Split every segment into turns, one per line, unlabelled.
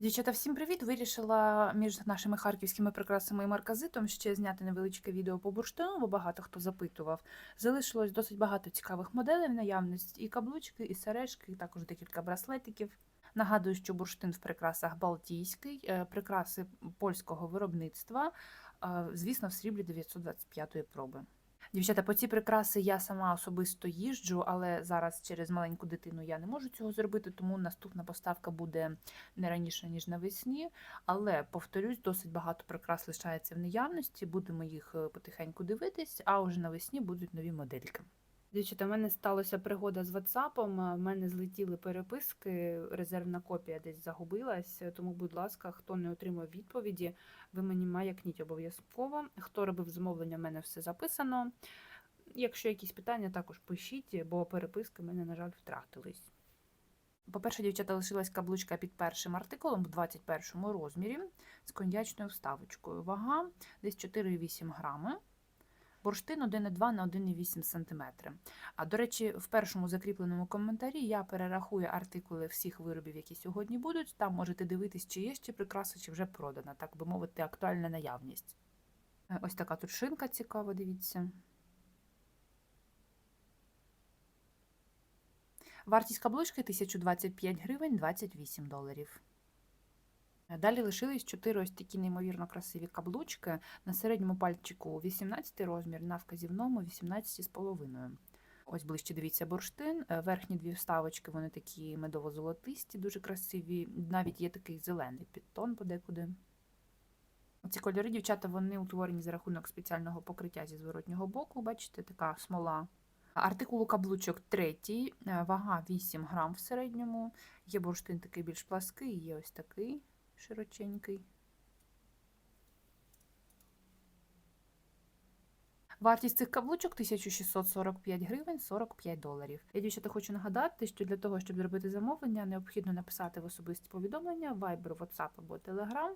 Дівчата, всім привіт! Вирішила між нашими харківськими прикрасами і марказитом ще зняти невеличке відео по бурштину, бо багато хто запитував. Залишилось досить багато цікавих моделей в наявності, і каблучки, і сережки, і також декілька браслетиків. Нагадую, що бурштин в прикрасах Балтійський, е, прикраси польського виробництва, е, звісно, в сріблі 925 проби. Дівчата, по ці прикраси я сама особисто їжджу, але зараз через маленьку дитину я не можу цього зробити, тому наступна поставка буде не раніше, ніж навесні. Але, повторюсь, досить багато прикрас лишається в неявності, будемо їх е, потихеньку дивитись, а вже навесні будуть нові модельки. Дівчата, в мене сталася пригода з WhatsApp, в мене злетіли переписки, резервна копія десь загубилась, тому, будь ласка, хто не отримав відповіді, ви мені маякніть обов'язково. Хто робив замовлення, в мене все записано. Якщо якісь питання, також пишіть, бо переписки в мене, на жаль, втратились. По-перше, дівчата лишилась каблучка під першим артикулом в 21 розмірі з коньячною вставочкою. Вага десь 4,8 грами. Бурштин 1,2 на 1,8 см. А до речі, в першому закріпленому коментарі я перерахую артикули всіх виробів, які сьогодні будуть. Там можете дивитись, чи є ще прикраса, чи вже продана, так би мовити, актуальна наявність. Е, Ось така тут шинка цікава, дивіться. Вартість каблучки 1025 гривень 28 доларів. Далі лишились 4 ось такі неймовірно красиві каблучки. На середньому пальчику 18 розмір, на вказівному 18,5. Ось ближче дивіться бурштин. Е, Верхні дві вставочки, вони такі медово-золотисті, дуже красиві. Навіть є такий зелений підтон подекуди. Ці кольори, дівчата, вони утворені за рахунок спеціального покриття зі зворотнього боку. Бачите, така смола. Артикул каблучок третій, е, вага 8 грам в середньому. Є бурштин такий більш плаский, є ось такий широченький. Вартість цих каблучок 1645 гривень 45 доларів. Я дівчата хочу нагадати, що для того, щоб зробити замовлення, необхідно написати в особисті повідомлення Viber, WhatsApp або Telegram.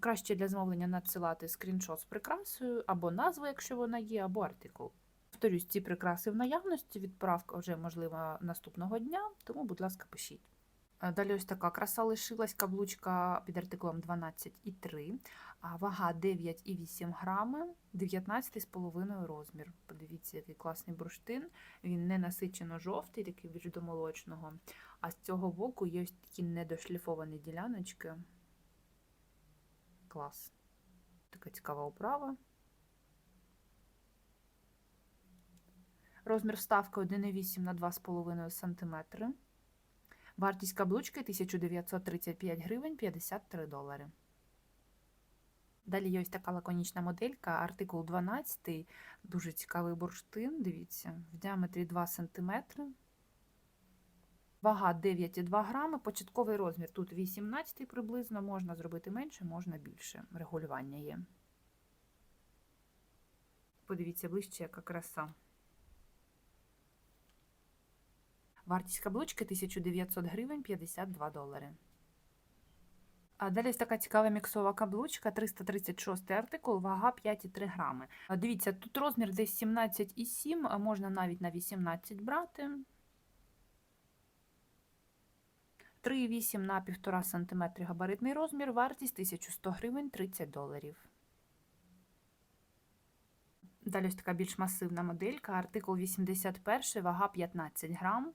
Краще для замовлення надсилати скріншот з прикрасою, або назву, якщо вона є, або артикул. Повторюсь, ці прикраси в наявності, відправка вже можлива наступного дня, тому, будь ласка, пишіть. Е, Далі ось така краса лишилась, каблучка під артикулом 12,3, а вага 9,8 грами, 19,5 розмір. Подивіться, який класний бурштин. Він не насичено жовтий, такий більш до молочного. А з цього боку є ось такі недошліфовані діляночки. Клас. Така цікава оправа. Розмір вставки 1,8 на 2,5 см. Вартість каблучки 1935 гривень 53 долари. Далі є ось така лаконічна моделька, артикул 12, дуже цікавий бурштин, дивіться, в діаметрі 2 см. Вага 9,2 грами, початковий розмір тут 18 приблизно, можна зробити менше, можна більше. Регулювання є. Подивіться ближче, яка краса. Вартість каблучки 1900 гривень 52 долари. А далі така цікава міксова каблучка, 336 артикул, вага 5,3 грами. Дивіться, тут розмір десь 17,7, а можна навіть на 18 брати. 3,8 на 1,5 см габаритний розмір, вартість 1100 гривень 30 доларів. Далі ось така більш масивна моделька, артикул 81, вага 15 грам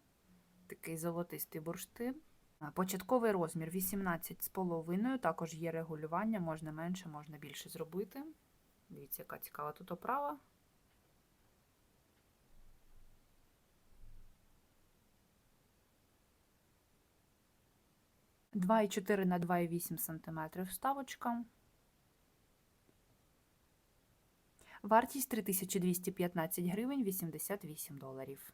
такий золотистий бурштин. Початковий розмір 18,5, також є регулювання, можна менше, можна більше зробити. Дивіться, яка цікава тут оправа. Два і 4 на 2,8 см вставочка. Вартість 3215 гривень 88 доларів.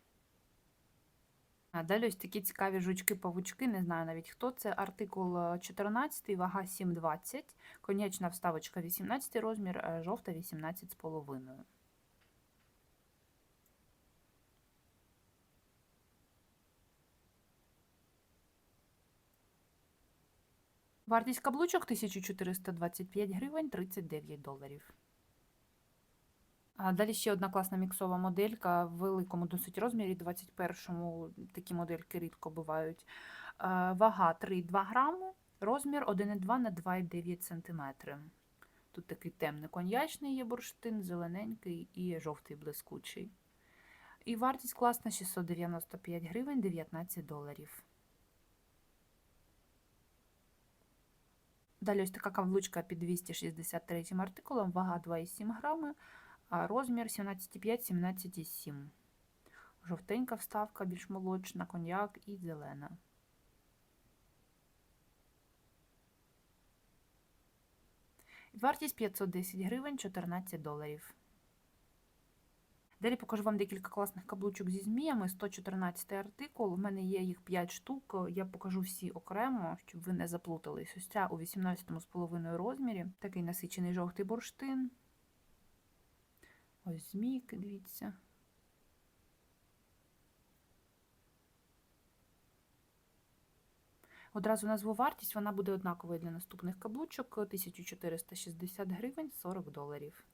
А Далі ось такі цікаві жучки-павучки, не знаю навіть хто це. Артикул 14, вага 7,20, конячна вставочка 18 розмір, е, жовта 18,5. Вартість каблучок 1425 гривень 39 доларів. Далі ще одна класна міксова моделька в великому досить розмірі, 21-му такі модельки рідко бувають. Вага 3,2 грами, Розмір 1,2 на 2,9 см. Тут такий темний коньячний є бурштин, зелененький і жовтий блискучий. І вартість класна 695 гривень 19 доларів. Далі ось така каблучка під 263 артикулом, вага 2,7 грами, а розмір 17,5-17,7. Жовтенька вставка, більш молочна, коньяк і зелена. Вартість 510 гривень 14 доларів. Далі покажу вам декілька класних каблучок зі зміями. 114 артикул. У мене є їх 5 штук. Я покажу всі окремо, щоб ви не заплутались. Ось ця у 18,5 розмірі. Такий насичений жовтий бурштин. Ось змійки, дивіться. Одразу назву вартість, вона буде однаковою для наступних каблучок 1460 гривень 40 доларів.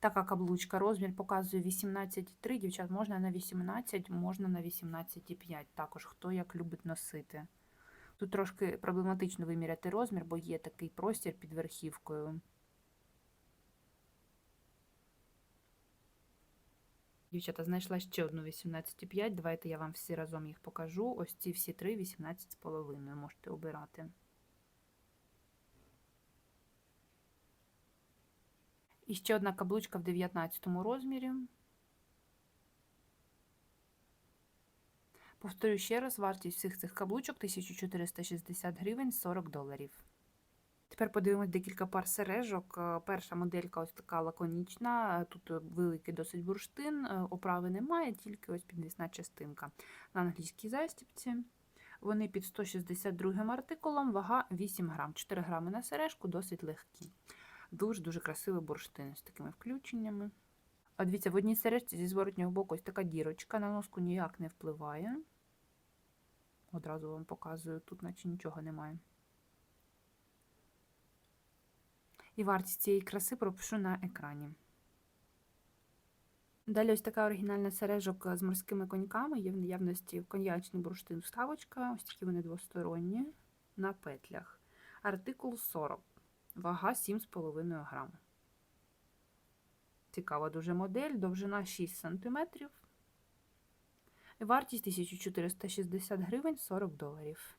Така каблучка, розмір показує 18,3, дівчат, можна на 18, можна на 18,5. Також хто як любить носити. Тут трошки проблематично виміряти розмір, бо є такий простір під верхівкою. Дівчата, знайшла ще одну 18,5. Давайте я вам всі разом їх покажу. Ось ці всі три 18,5 можете обирати. І ще одна каблучка в 19 розмірі. Повторю ще раз, вартість всіх цих каблучок 1460 гривень 40 доларів. Тепер подивимось декілька пар сережок. Перша моделька ось така лаконічна, тут великий досить бурштин, оправи немає, тільки ось підвісна частинка. На англійській застіпці. Вони під 162 артикулом, вага 8 грам. 4 грами на сережку, досить легкі. Дуже-дуже красивий бурштин з такими включеннями. А дивіться, в одній сережці зі зворотнього боку ось така дірочка, на носку ніяк не впливає. Одразу вам показую, тут наче нічого немає. І вартість цієї краси пропишу на екрані. Далі ось така оригінальна сережок з морськими коньками. Є в наявності коньячний бурштин вставочка, ось такі вони двосторонні на петлях. Артикул 40, вага 7,5 грам. Цікава дуже модель, довжина 6 см. Вартість 1460 гривень 40 доларів.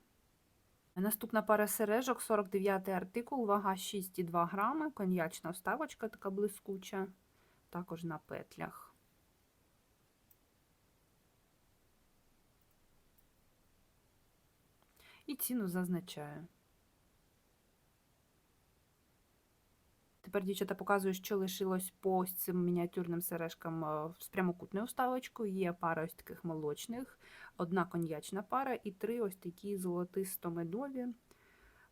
Наступна пара сережок, 49 артикул, вага 6,2 грами, коньячна вставочка така блискуча, також на петлях. І ціну зазначаю. Тепер дівчата показую, що лишилось по ось цим мініатюрним сережкам е, з прямокутною вставочкою. Є пара ось таких молочних, одна коньячна пара і три ось такі золотисто-медові.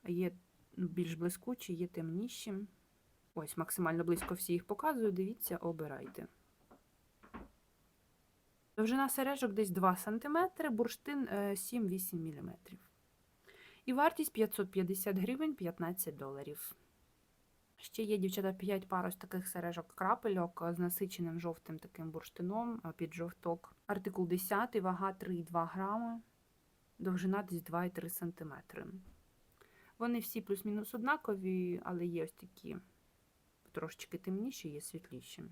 Є більш блискучі, є темніші. Ось, максимально близько всі їх показую. Дивіться, обирайте. Довжина сережок десь 2 см, бурштин 7-8 е, мм. І вартість 550 гривень 15 доларів. Ще є, дівчата, 5 пар ось таких сережок крапельок з насиченим жовтим таким бурштином під жовток. Артикул 10, вага 3,2 грами, довжина десь 2,3 см. Вони всі плюс-мінус однакові, але є ось такі трошечки темніші, є світліші.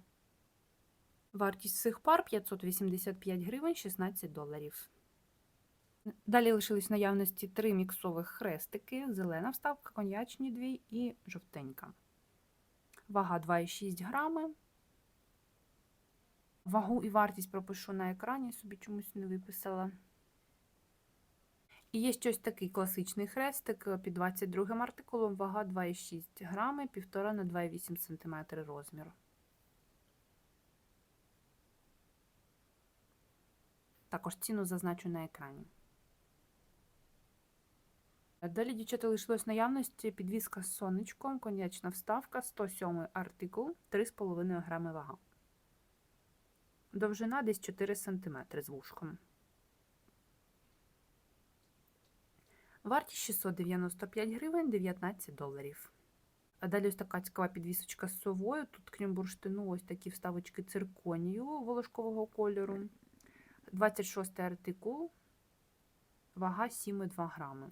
Вартість цих пар 585 гривень 16 доларів. Далі лишились в наявності три міксових хрестики: зелена вставка, коньячні дві і жовтенька. Вага 2,6 грами. Вагу і вартість пропишу на екрані, собі чомусь не виписала. І є щось такий класичний хрестик під 22 артикулом, вага 2,6 грами, 1,5 на 2,8 см розмір. Також ціну зазначу на екрані. Далі, дівчата, лишилось наявності підвіска з сонечком, конячна вставка, 107 артикул, 3,5 грами вага. Довжина десь 4 см з вушком. Вартість 695 гривень 19 доларів. А далі ось така цікава підвісочка з совою. Тут, крім бурштину, ось такі вставочки цирконію волошкового кольору. 26 артикул. Вага 7,2 грами.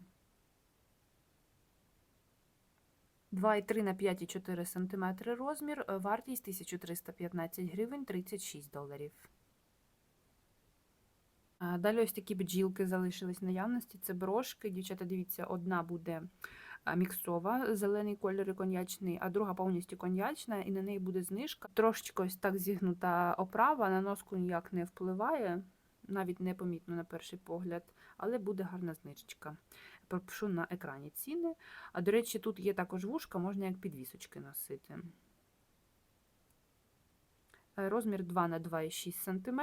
2,3 на 5,4 см розмір, е, вартість 1315 гривень 36 доларів. Далі ось такі бджілки залишились в наявності. Це брошки. Дівчата, дивіться, одна буде міксова, зелений кольор і коньячний, а друга повністю коньячна, і на неї буде знижка. Трошечки ось так зігнута оправа, на носку ніяк не впливає, навіть непомітно на перший погляд, але буде гарна знижечка. Пропишу на екрані ціни. А до речі, тут є також вушка, можна як підвісочки носити. Е, Розмір 2 на 2,6 см.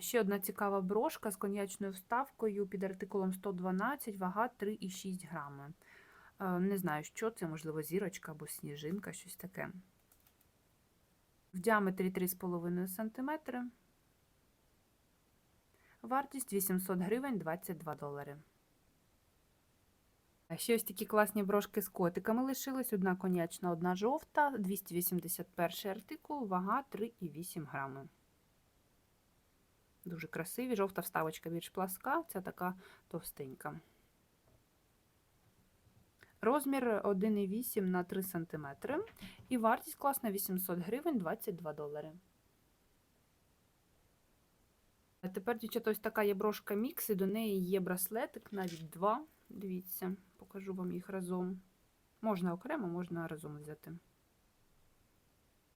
Ще одна цікава брошка з коньячною вставкою під артикулом 112, вага 3,6 грами. Е, Не знаю, що це, можливо, зірочка або сніжинка, щось таке. В діаметрі 3,5 см. Вартість 800 гривень 22 долари. Ще ось такі класні брошки з котиками лишились. Одна конячна, одна жовта, 281 артикул, вага 3,8 грами. Дуже красиві. Жовта вставочка більш пласка, ця така товстенька. Розмір 1,8 на 3 см. І вартість класна 800 гривень 22 долари. А тепер, дівчата, ось така є брошка мікс, і до неї є браслетик, навіть два. Дивіться, покажу вам їх разом. Можна окремо, можна разом взяти.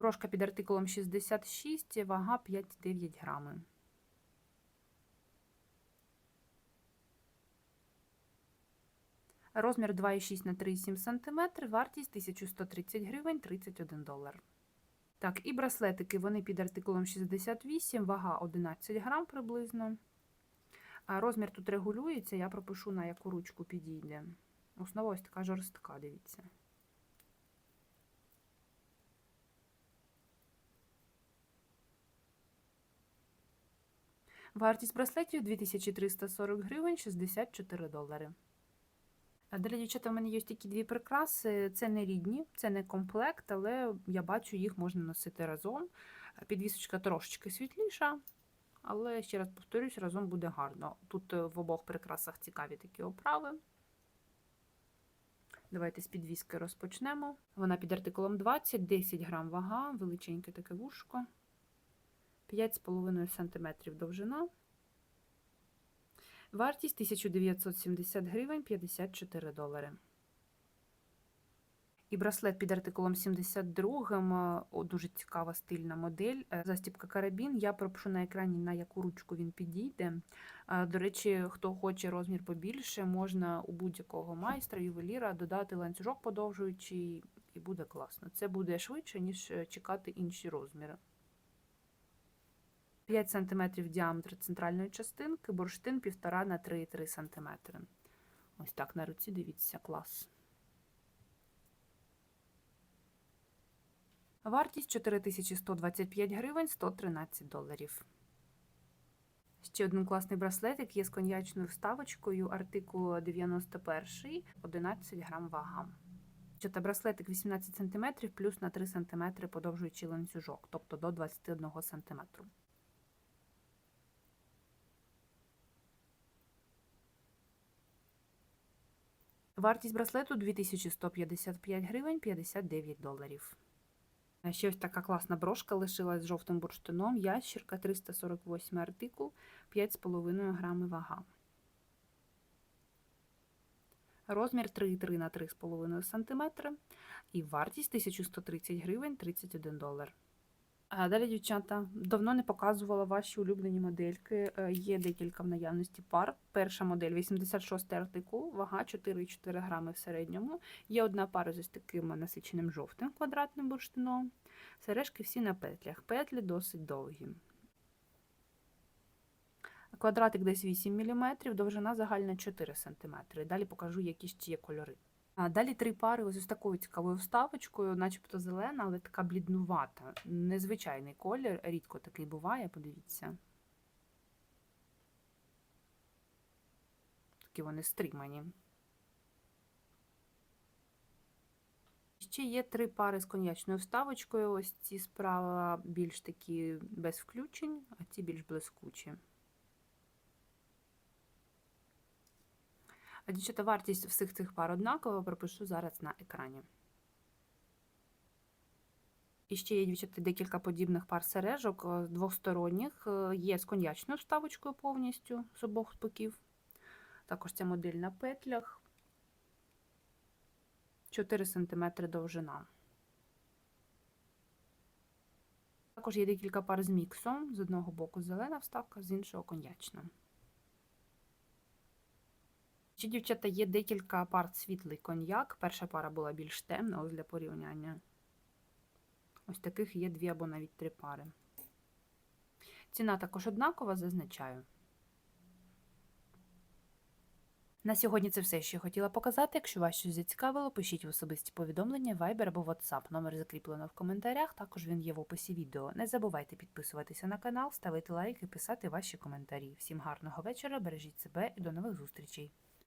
Брошка під артикулом 66, вага 5,9 грами. Розмір 2,6 на 3,7 см, вартість 1130 гривень 31 долар. Так, і браслетики, вони під артикулом 68, вага 11 грам приблизно. А розмір тут регулюється, я пропишу, на яку ручку підійде. Основа ось така жорстка, дивіться. Вартість браслетів 2340 гривень 64 долари. Далі, дівчата, в мене є такі дві прикраси. Це не рідні, це не комплект, але я бачу, їх можна носити разом. Підвісочка трошечки світліша, але ще раз повторюсь, разом буде гарно. Тут е, в обох прикрасах цікаві такі оправи. Давайте з підвіски розпочнемо. Вона під артикулом 20, 10 грам вага, величеньке таке вушко, 5,5 см довжина. Вартість 1970 гривень 54 долари. І браслет під артикулом 72, о, дуже цікава стильна модель. Е, Застібка карабін. Я пропишу на екрані, на яку ручку він підійде. Е, До речі, хто хоче розмір побільше, можна у будь-якого майстра, ювеліра додати ланцюжок подовжуючий, і буде класно. Це буде швидше, ніж е, чекати інші розміри. 5 см діаметр центральної частинки, бурштин 1,5 на 3,3 см. Ось так на руці, дивіться, клас. Вартість 4125 гривень 113 доларів. Ще один класний браслетик є з коньячною вставочкою, артикул 91, 11 грам вага. Та браслетик 18 см плюс на 3 см подовжуючий ланцюжок, тобто до 21 см. Вартість браслету 2155 гривень 59 доларів. А Ще ось така класна брошка лишилась з жовтим бурштином. Ящірка 348 артикул, 5,5 грами вага. Розмір 3,3 на 3,5 см. І вартість 1130 гривень 31 долар. А Далі, дівчата, давно не показувала ваші улюблені модельки. Е, Є декілька в наявності пар. Перша модель 86 артикул, вага 4,4 грами в середньому. Є одна пара з ось таким насиченим жовтим квадратним бурштином. Сережки всі на петлях. Петлі досить довгі. Квадратик десь 8 мм, довжина загальна 4 см. Далі покажу, які ще є кольори. Далі три пари ось з такою цікавою вставочкою, начебто зелена, але така бліднувата. Незвичайний колір, рідко такий буває, подивіться. Такі вони стримані. Ще є три пари з коньячною вставочкою. Ось ці справа більш такі без включень, а ці більш блискучі.
А дівчата, вартість всіх цих пар однакова, пропишу зараз на екрані. І ще є дівчата декілька подібних пар сережок е, двохсторонніх. Е, Є з коньячною вставочкою повністю з обох боків. Також ця модель на петлях. 4 см довжина. Також є декілька пар з міксом. З одного боку зелена вставка, з іншого коньячна. Ще, дівчата, є декілька пар світлий коньяк. Перша пара була більш темна, ось для порівняння. Ось таких є дві або навіть три пари. Ціна також однакова, зазначаю. На сьогодні це все, що я хотіла показати. Якщо вас щось зацікавило, пишіть в особисті повідомлення, Viber або WhatsApp. Номер закріплено в коментарях, також він є в описі відео. Не забувайте підписуватися на канал, ставити лайки, писати ваші коментарі. Всім гарного вечора, бережіть себе і до нових зустрічей!